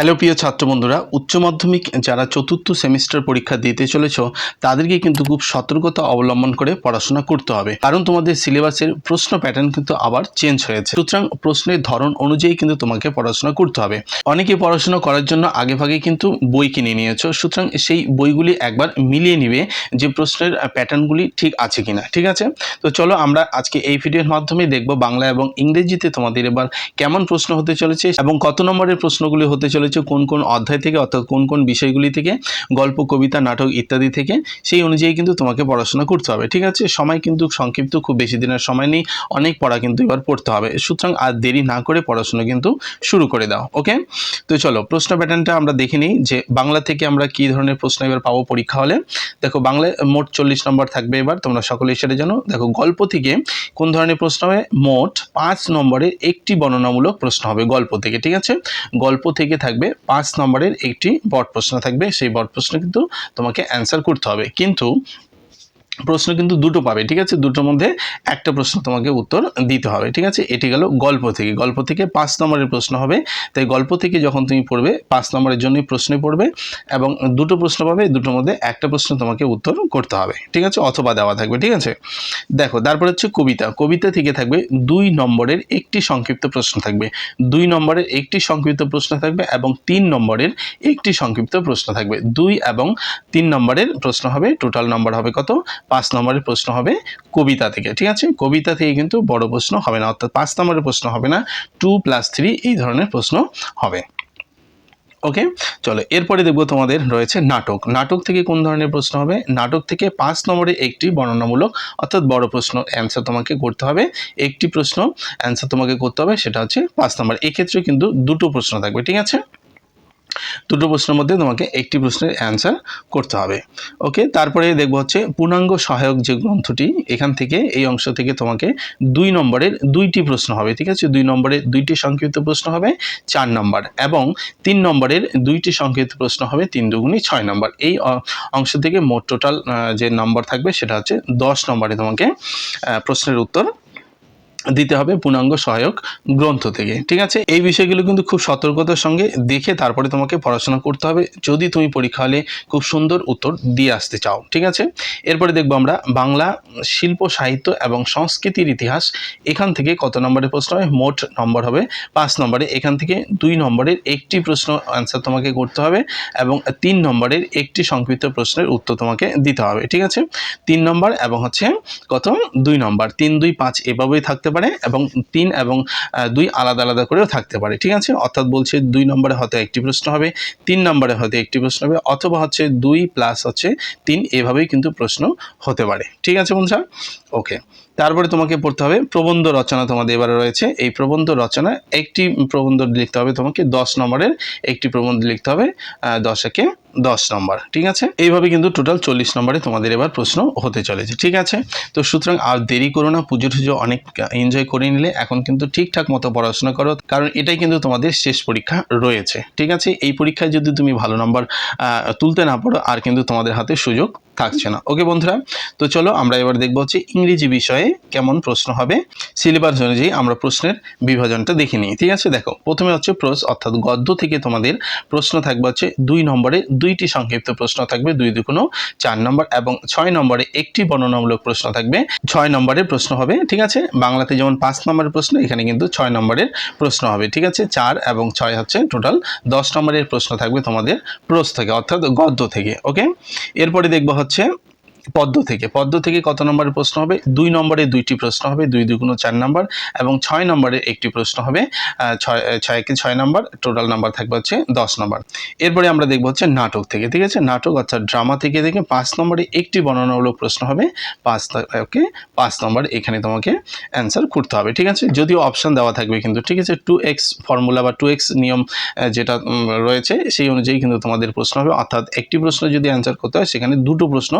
Hello প্রিয় ছাত্র বন্ধুরা উচ্চ মাধ্যমিক যারা চতুর্থ সেমিস্টার পরীক্ষা দিতে চলেছ, তাদেরকে কিন্তু খুব সতর্কতা অবলম্বন করে পড়াশোনা করতে হবে। কারণ তোমাদের সিলেবাসের প্রশ্ন প্যাটার্ন কিন্তু আবার চেঞ্জ হয়েছে। সুতরাং প্রশ্নের ধরন অনুযায়ী কিন্তু তোমাকে পড়াশোনা করতে হবে। অনেকে পড়াশোনা করার জন্য আগে ভাগে কিন্তু বই কিনে নিয়েছো, সুতরাং সেই বইগুলি একবার মিলিয়ে নিবে যে প্রশ্নের প্যাটার্নগুলি ঠিক আছে কিনা, ঠিক আছে? তো চলো আমরা আজকে এই ভিডিওর মাধ্যমে দেখব বাংলা এবং ইংরেজিতে তোমাদের এবার কেমন প্রশ্ন হতে চলেছে এবং কত নম্বরের প্রশ্নগুলি হতে চলেছে কোন কোন অধ্যায় থেকে অর্থাৎ কোন কোন বিষয়গুলি থেকে, গল্প, কবিতা, নাটক ইত্যাদি থেকে, সেই অনুযায়ী কিন্তু তোমাকে পড়াশোনা করতে হবে, ঠিক আছে? সময় কিন্তু সংক্ষিপ্ত, খুব বেশি দিনের সময় নেই, অনেক পড়া কিন্তু এবার পড়তে হবে। সুতরাং আর দেরি না করে পড়াশোনা কিন্তু শুরু করে দাও, ওকে? তো চলো, প্রশ্ন প্যাটার্নটা আমরা দেখে নিই যে বাংলা থেকে আমরা কী ধরনের প্রশ্ন এবার পাবো পরীক্ষা হলে। দেখো, বাংলায় মোট চল্লিশ নম্বর থাকবে এবার, তোমরা সকলে সেটা জানো। দেখো, গল্প থেকে কোন ধরনের প্রশ্ন হবে? মোট পাঁচ নম্বরের একটি বর্ণনামূলক প্রশ্ন হবে গল্প থেকে, ঠিক আছে? গল্প থেকে থাকবে পাঁচ নম্বরের একটি বট প্রশ্ন থাকবে। সেই বট প্রশ্ন কিন্তু তোমাকে অ্যান্সার করতে হবে। কিন্তু প্রশ্ন কিন্তু দুটো পাবে, ঠিক আছে? দুটোর মধ্যে একটা প্রশ্ন তোমাকে উত্তর দিতে হবে, ঠিক আছে? এটি গেল গল্প থেকে। গল্প থেকে পাঁচ নম্বরের প্রশ্ন হবে। তাই গল্প থেকে যখন তুমি পড়বে, পাঁচ নম্বরের জন্যই প্রশ্নে পড়বে এবং দুটো প্রশ্ন পাবে, দুটোর মধ্যে একটা প্রশ্ন তোমাকে উত্তর করতে হবে, ঠিক আছে? অথবা দেওয়া থাকবে, ঠিক আছে? দেখো, তারপর হচ্ছে কবিতা। কবিতা থেকে থাকবে দুই নম্বরের একটি সংক্ষিপ্ত প্রশ্ন থাকবে। দুই নম্বরের একটি সংক্ষিপ্ত প্রশ্ন থাকবে এবং তিন নম্বরের একটি সংক্ষিপ্ত প্রশ্ন থাকবে। দুই এবং তিন নম্বরের প্রশ্ন হবে। টোটাল নম্বর হবে কত? পাঁচ নম্বরের প্রশ্ন হবে কবিতা থেকে, ঠিক আছে? কবিতা থেকে কিন্তু বড় প্রশ্ন হবে না, অর্থাৎ পাঁচ নম্বরের প্রশ্ন হবে না টু প্লাস থ্রি এই ধরনের প্রশ্ন হবে। ওকে চলো, এরপরে দেখব তোমাদের রয়েছে নাটক। নাটক থেকে কোন ধরনের প্রশ্ন হবে? নাটক থেকে পাঁচ নম্বরে একটি বর্ণনামূলক, অর্থাৎ বড় প্রশ্ন অ্যান্সার তোমাকে করতে হবে। একটি প্রশ্ন অ্যান্সার তোমাকে করতে হবে, সেটা হচ্ছে পাঁচ নম্বর। এক্ষেত্রে কিন্তু দুটো প্রশ্ন থাকবে, ঠিক আছে? দুটো প্রশ্নের মধ্যে তোমাকে একটি প্রশ্নের অ্যান্সার করতে হবে। ওকে তারপরে দেখব হচ্ছে পূর্ণাঙ্গ সহায়ক যে গ্রন্থটি, এখান থেকে এই অংশ থেকে তোমাকে দুই নম্বরের দুইটি প্রশ্ন হবে, ঠিক আছে? দুই নম্বরের দুইটি সংক্ষিপ্ত প্রশ্ন হবে, চার নম্বর, এবং তিন নম্বরের দুইটি সংক্ষিপ্ত প্রশ্ন হবে তিন দুগুণি ছয় নম্বর। এই অংশ থেকে মোট টোটাল যে নম্বর থাকবে সেটা হচ্ছে দশ নম্বরে তোমাকে প্রশ্নের উত্তর দিতে হবে পূর্ণাঙ্গ সহায়ক গ্রন্থ থেকে, ঠিক আছে? এই বিষয়গুলো কিন্তু খুব সতর্কতার সঙ্গে দেখে তারপরে তোমাকে পড়াশোনা করতে হবে। যদি তুমি পরীক্ষা হলে খুব সুন্দর উত্তর দিয়ে আসতে চাও, ঠিক আছে? এরপরে দেখব আমরা বাংলা শিল্প, সাহিত্য এবং সংস্কৃতির ইতিহাস। এখান থেকে কত নম্বরের প্রশ্ন হবে? মোট নম্বর হবে পাঁচ নম্বরে। এখান থেকে দুই নম্বরের একটি প্রশ্ন অ্যান্সার তোমাকে করতে হবে এবং তিন নম্বরের একটি সংক্ষিপ্ত প্রশ্নের উত্তর তোমাকে দিতে হবে, ঠিক আছে? তিন নম্বর এবং হচ্ছে কত? দুই নম্বর। তিন, দুই, পাঁচ এভাবেই থাকতে পারে এবং তিন এবং দুই আলাদা আলাদা করেও থাকতে পারে, ঠিক আছে? অর্থাৎ বলছে দুই নম্বরে হয়তো একটি প্রশ্ন হবে, তিন নম্বরে হয়তো একটি প্রশ্ন হবে, অথবা হচ্ছে দুই প্লাস হচ্ছে তিন, এভাবেই কিন্তু প্রশ্ন হতে পারে, ঠিক আছে বন্ধুরা? ওকে তারপরে তোমাকে পড়তে হবে প্রবন্ধ রচনা তোমাদের এবারে রয়েছে। এই প্রবন্ধ রচনা একটি প্রবন্ধ লিখতে হবে তোমাকে দশ নম্বরের, একটি প্রবন্ধ লিখতে হবে দশকে দশ নম্বর, ঠিক আছে? এইভাবে কিন্তু টোটাল চল্লিশ নম্বরে তোমাদের এবার প্রশ্ন হতে চলেছে, ঠিক আছে? তো সুতরাং আর দেরি করো না, পুজো টুজো অনেক এনজয় করে নিলে এখন কিন্তু ঠিকঠাক মতো পড়াশোনা করো, কারণ এটাই কিন্তু তোমাদের শেষ পরীক্ষা রয়েছে, ঠিক আছে? এই পরীক্ষায় যদি তুমি ভালো নম্বর তুলতে না পারো, আর কিন্তু তোমাদের হাতে সুযোগ থাকছে না। ওকে বন্ধুরা, তো চলো আমরা এবার দেখব হচ্ছে ইংরেজি বিষয়ে কেমন প্রশ্ন হবে। সিলেবাস অনুযায়ী আমরা প্রশ্নের বিভাজনটা দেখে নিই, ঠিক আছে? দেখো, প্রথমে হচ্ছে প্রোস অর্থাৎ গদ্য থেকে তোমাদের প্রশ্ন থাকবে হচ্ছে দুই নম্বরে দুইটি সংক্ষিপ্ত প্রশ্ন থাকবে, দুই দুগুণো চার নম্বর এবং ছয় নম্বরে একটি বর্ণনামূলক প্রশ্ন থাকবে। ছয় নম্বরের প্রশ্ন হবে, ঠিক আছে? বাংলাতে যেমন পাঁচ নম্বরের প্রশ্ন, এখানে কিন্তু ছয় নম্বরের প্রশ্ন হবে, ঠিক আছে? চার এবং ছয় হচ্ছে টোটাল দশ নম্বরের প্রশ্ন থাকবে তোমাদের প্রোস থেকে, অর্থাৎ গদ্য থেকে, ওকে? এরপরে দেখব হচ্ছে হচ্ছে পদ্ম থেকে। পদ্ম থেকে কত নম্বরের প্রশ্ন হবে? দুই নম্বরে দুইটি প্রশ্ন হবে, দুই দুগুণ চার নম্বর এবং ছয় নম্বরের একটি প্রশ্ন হবে ছয় ছয়কে ছয় নম্বর, টোটাল নাম্বার থাকবে হচ্ছে দশ নম্বর। এরপরে আমরা দেখব হচ্ছে নাটক থেকে, ঠিক আছে? নাটক অর্থাৎ ড্রামা থেকে দেখে পাঁচ নম্বরে একটি বর্ণনামূলক প্রশ্ন হবে, পাঁচ ওকে, পাঁচ নম্বর এখানে তোমাকে অ্যান্সার করতে হবে, ঠিক আছে? যদিও অপশান দেওয়া থাকবে কিন্তু, ঠিক আছে? টু এক্স ফর্মুলা বা টু এক্স নিয়ম যেটা রয়েছে, সেই অনুযায়ী কিন্তু তোমাদের প্রশ্ন হবে। অর্থাৎ একটি প্রশ্ন যদি অ্যান্সার করতে হয়, সেখানে দুটো প্রশ্ন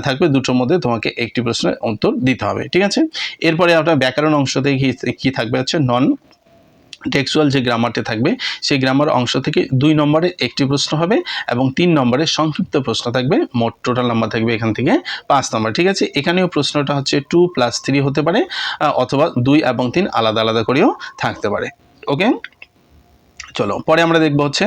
থাকবে দুটোর মধ্যে তোমাকে একটি প্রশ্নের উত্তর দিতে হবে, ঠিক আছে? এরপরে আপনার ব্যাকরণ অংশ থেকে কি- কি থাকবে হচ্ছে নন টেক্সুয়াল যে গ্রামারটি থাকবে, সেই গ্রামার অংশ থেকে দুই নম্বরে একটি প্রশ্ন হবে এবং তিন নম্বরে সংক্ষিপ্ত প্রশ্ন থাকবে, মোট টোটাল নাম্বার থাকবে এখান থেকে পাঁচ নম্বর, ঠিক আছে? এখানেও প্রশ্নটা হচ্ছে টু প্লাস থ্রি হতে পারে অথবা দুই এবং তিন আলাদা আলাদা করেও থাকতে পারে ওকে চলো, পরে আমরা দেখব হচ্ছে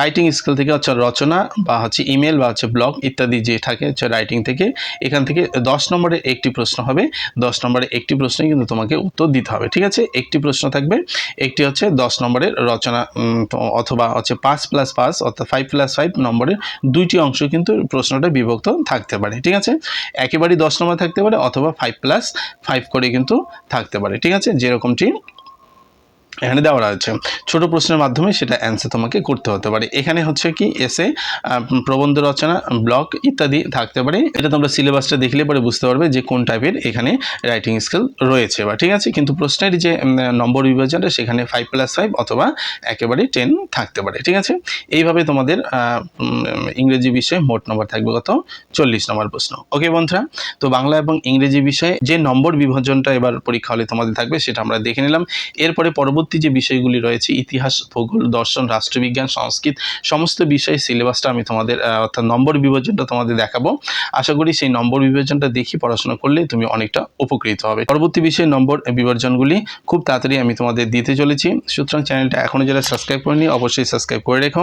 রাইটিং স্কিল থেকে হচ্ছে রচনা বা হচ্ছে ইমেল বা হচ্ছে ব্লগ ইত্যাদি যে থাকে হচ্ছে রাইটিং থেকে, এখান থেকে দশ নম্বরে একটি প্রশ্ন হবে, দশ নম্বরে একটি প্রশ্নে কিন্তু তোমাকে উত্তর দিতে হবে, ঠিক আছে? একটি প্রশ্ন থাকবে, একটি হচ্ছে দশ নম্বরের রচনা অথবা হচ্ছে পাঁচ প্লাস পাঁচ অর্থাৎ ফাইভ প্লাস ফাইভ নম্বরের দুইটি অংশ কিন্তু প্রশ্নটা বিভক্ত থাকতে পারে, ঠিক আছে? একেবারেই দশ নম্বর থাকতে পারে অথবা ফাইভ প্লাস ফাইভ করে কিন্তু থাকতে পারে, ঠিক আছে? যেরকমটি এখানে দেওয়া আছে ছোট প্রশ্নের মাধ্যমে সেটা অ্যান্সার তোমাকে করতে হতে পারে। এখানে হচ্ছে কি এসে প্রবন্ধ রচনা ব্লগ ইত্যাদি থাকতে পারে। এটা তোমরা সিলেবাসটা দেখলে পরে বুঝতে পারবে যে কোন টাইপের এখানে রাইটিং স্কিল রয়েছে বা ঠিক আছে? কিন্তু প্রশ্নের যে নম্বর বিভাজনটা সেখানে ফাইভ প্লাস ফাইভ অথবা একেবারে টেন থাকতে পারে। ঠিক আছে? এইভাবে তোমাদের ইংরেজি বিষয়ে মোট নম্বর থাকবে কত? চল্লিশ নম্বর প্রশ্ন। ওকে বন্ধুরা, তো বাংলা এবং ইংরেজি বিষয়ে যে নম্বর বিভাজনটা এবার পরীক্ষা হলে তোমাদের থাকবে সেটা আমরা দেখে নিলাম। এরপরে পরবর্তী যে বিষয়গুলি রয়েছে, ইতিহাস, ভূগোল, দর্শন, রাষ্ট্রবিজ্ঞান, সংস্কৃত, সমস্ত বিষয়ে সিলেবাসটা আমি তোমাদের অর্থাৎ নম্বর বিভাজনটা তোমাদের দেখাবো। আশা করি সেই নম্বর বিভাজনটা দেখি পড়াশোনা করলে তুমি অনেকটা উপকৃত হবে। পরবর্তী বিষয়ে নম্বর বিভাজনগুলি খুব তাড়াতাড়ি আমি তোমাদের দিতে চলেছি। সুতরাং চ্যানেলটা এখনও যারা সাবস্ক্রাইব করেনি, অবশ্যই সাবস্ক্রাইব করে রেখো।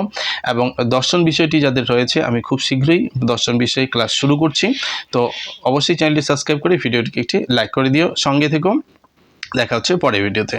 এবং দর্শন বিষয়টি যাদের রয়েছে, আমি খুব শীঘ্রই দর্শন বিষয়ে ক্লাস শুরু করছি। তো অবশ্যই চ্যানেলটি সাবস্ক্রাইব করে ভিডিওটিকে একটি লাইক করে দিও। সঙ্গে থেকো। দেখা হচ্ছে পরের ভিডিওতে।